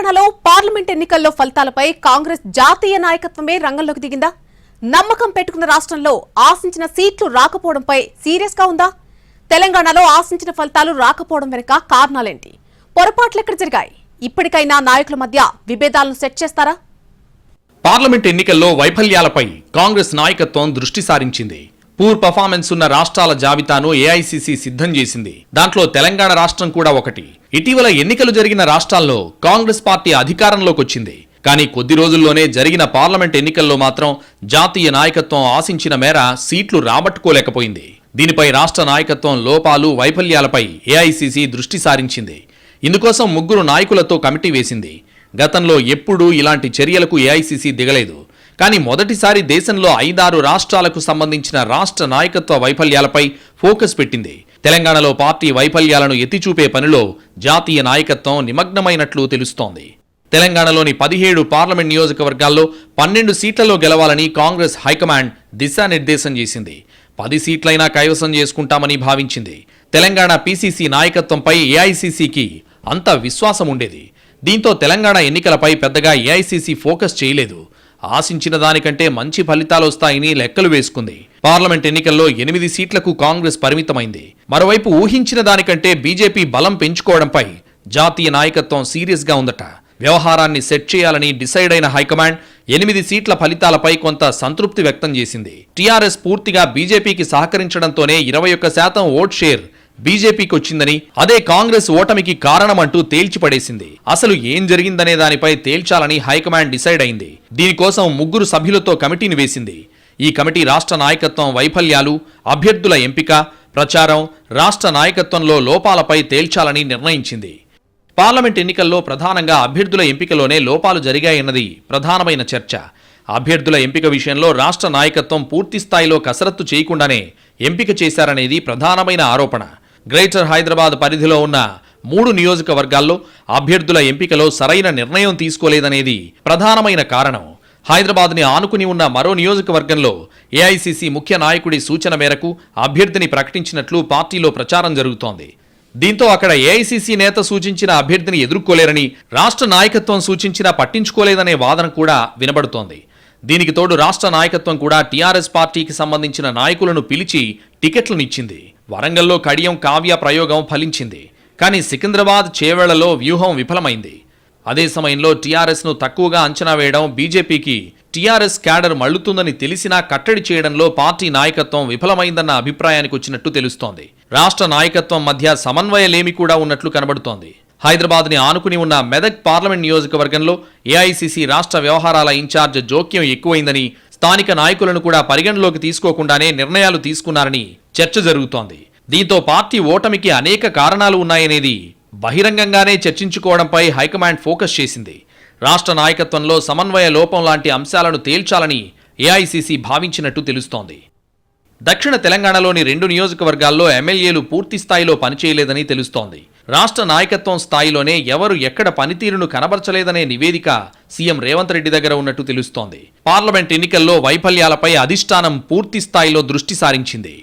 తెలంగాణలో పార్లమెంట్ ఎన్నికల్లో ఫలితాలపై కాంగ్రెస్ జాతీయ నాయకత్వమే రంగంలోకి దిగిందా? నమ్మకం పెట్టుకున్న రాష్ట్రంలో ఆశించిన సీట్లు రాకపోవడంపై సీరియస్గా ఉందా? తెలంగాణలో ఆశించిన ఫలితాలు రాకపోవడం వెనుక కారణాలేంటి? పొరపాట్లు ఎక్కడ జరిగాయి? ఇప్పటికైనా నాయకుల మధ్య విభేదాలను సెట్ చేస్తారా? పార్లమెంట్ ఎన్నికల్లో వైఫల్యాలపై కాంగ్రెస్ నాయకత్వం దృష్టి సారించింది. పూర్ పర్ఫార్మెన్స్ ఉన్న రాష్ట్రాల జాబితాను ఏఐసిసి సిద్ధం చేసింది. దాంట్లో తెలంగాణ రాష్ట్రం కూడా ఒకటి. ఇటీవల ఎన్నికలు జరిగిన రాష్ట్రాల్లో కాంగ్రెస్ పార్టీ అధికారంలోకి వచ్చింది కానీ కొద్ది రోజుల్లోనే జరిగిన పార్లమెంట్ ఎన్నికల్లో మాత్రం జాతీయ నాయకత్వం ఆశించిన మేర సీట్లు రాబట్టుకోలేకపోయింది. దీనిపై రాష్ట్ర నాయకత్వం లోపాలు వైఫల్యాలపై ఏఐసిసి దృష్టి సారించింది. ఇందుకోసం ముగ్గురు నాయకులతో కమిటీ వేసింది. గతంలో ఎప్పుడూ ఇలాంటి చర్యలకు ఏఐసిసి దిగలేదు. కానీ మొదటిసారి దేశంలో ఐదారు రాష్ట్రాలకు సంబంధించిన రాష్ట్ర నాయకత్వ వైఫల్యాలపై ఫోకస్ పెట్టింది. తెలంగాణలో పార్టీ వైఫల్యాలను ఎత్తిచూపే పనిలో జాతీయ నాయకత్వం నిమగ్నమైనట్లు తెలుస్తోంది. తెలంగాణలోని పదిహేడు పార్లమెంట్ నియోజకవర్గాల్లో పన్నెండు సీట్లలో గెలవాలని కాంగ్రెస్ హైకమాండ్ దిశానిర్దేశం చేసింది. పది సీట్లైనా కైవసం చేసుకుంటామని భావించింది. తెలంగాణ పీసీసీ నాయకత్వంపై ఏఐసీసీకి అంత విశ్వాసం ఉండేది దీంతో తెలంగాణ ఎన్నికలపై పెద్దగా ఏఐసీసీ ఫోకస్ చేయలేదు. ఆశించిన దానికంటే మంచి ఫలితాలు వస్తాయని లెక్కలు వేసుకుంది. పార్లమెంట్ ఎన్నికల్లో ఎనిమిది సీట్లకు కాంగ్రెస్ పరిమితమైంది. మరోవైపు ఊహించిన దానికంటే బీజేపీ బలం పెంచుకోవడంపై జాతీయ నాయకత్వం సీరియస్గా ఉందట. వ్యవహారాన్ని సెట్ చేయాలని డిసైడ్ అయిన హైకమాండ్ ఎనిమిది సీట్ల ఫలితాలపై కొంత సంతృప్తి వ్యక్తం చేసింది. టీఆర్ఎస్ పూర్తిగా బీజేపీకి సహకరించడంతోనే ఇరవై ఒక్క శాతం ఓట్ షేర్ బీజేపీకి వచ్చిందని అదే కాంగ్రెస్ ఓటమికి కారణమంటూ తేల్చిపడేసింది. అసలు ఏం జరిగిందనే దానిపై తేల్చాలని హైకమాండ్ డిసైడ్ అయింది. దీనికోసం ముగ్గురు సభ్యులతో కమిటీని వేసింది. ఈ కమిటీ రాష్ట్ర నాయకత్వం వైఫల్యాలు అభ్యర్థుల ఎంపిక ప్రచారం రాష్ట్ర నాయకత్వంలో లోపాలపై తేల్చాలని నిర్ణయించింది. పార్లమెంట్ ఎన్నికల్లో ప్రధానంగా అభ్యర్థుల ఎంపికలోనే లోపాలు జరిగాయన్నది ప్రధానమైన చర్చ. అభ్యర్థుల ఎంపిక విషయంలో రాష్ట్ర నాయకత్వం పూర్తి స్థాయిలో కసరత్తు చేయకుండానే ఎంపిక చేశారనేది ప్రధానమైన ఆరోపణ. గ్రేటర్ హైదరాబాద్ పరిధిలో ఉన్న మూడు నియోజకవర్గాల్లో అభ్యర్థుల ఎంపికలో సరైన నిర్ణయం తీసుకోలేదనేది ప్రధానమైన కారణం. హైదరాబాద్ని ఆనుకుని ఉన్న మరో నియోజకవర్గంలో ఏఐసిసి ముఖ్య నాయకుడి సూచన మేరకు అభ్యర్థిని ప్రకటించినట్లు పార్టీలో ప్రచారం జరుగుతోంది. దీంతో అక్కడ ఏఐసిసి నేత సూచించిన అభ్యర్థిని ఎదుర్కోలేరని రాష్ట్ర నాయకత్వం సూచించినా పట్టించుకోలేదనే వాదన కూడా వినబడుతోంది. దీనికి తోడు రాష్ట్ర నాయకత్వం కూడా టీఆర్ఎస్ పార్టీకి సంబంధించిన నాయకులను పిలిచి టికెట్లనిచ్చింది వరంగల్లో కడియం కావ్య ప్రయోగం ఫలించింది. కానీ సికింద్రాబాద్ చేవేళ్ళలో వ్యూహం విఫలమైంది. అదే సమయంలో టీఆర్ఎస్ను తక్కువగా అంచనా వేయడం బీజేపీకి టీఆర్ఎస్ క్యాడర్ మళ్ళుతుందని తెలిసినా కట్టడి చేయడంలో పార్టీ నాయకత్వం విఫలమైందన్న అభిప్రాయానికి వచ్చినట్టు తెలుస్తోంది. రాష్ట్ర నాయకత్వం మధ్య సమన్వయలేమి కూడా ఉన్నట్లు కనబడుతోంది. హైదరాబాద్ని ఆనుకుని ఉన్న మెదక్ పార్లమెంట్ నియోజకవర్గంలో ఏఐసిసి రాష్ట్ర వ్యవహారాల ఇన్ఛార్జ్ జోక్యం ఎక్కువైందని స్థానిక నాయకులను కూడా పరిగణలోకి తీసుకోకుండానే నిర్ణయాలు తీసుకున్నారని చర్చ జరుగుతోంది. దీంతో పార్టీ ఓటమికి అనేక కారణాలు ఉన్నాయనేది బహిరంగంగానే చర్చించుకోవడంపై హైకమాండ్ ఫోకస్ చేసింది. రాష్ట్ర నాయకత్వంలో సమన్వయ లోపం లాంటి అంశాలను తేల్చాలని ఏఐసిసి భావించినట్టు తెలుస్తోంది. దక్షిణ తెలంగాణలోని రెండు నియోజకవర్గాల్లో ఎమ్మెల్యేలు పూర్తి స్థాయిలో పనిచేయలేదని తెలుస్తోంది. రాష్ట్ర నాయకత్వం స్థాయిలోనే ఎవరు ఎక్కడ పనితీరును కనబరచలేదనే నివేదిక సీఎం రేవంత్ రెడ్డి దగ్గర ఉన్నట్టు తెలుస్తోంది. పార్లమెంట్ ఎన్నికల్లో వైఫల్యాలపై అధిష్టానం పూర్తి స్థాయిలో దృష్టి సారించింది.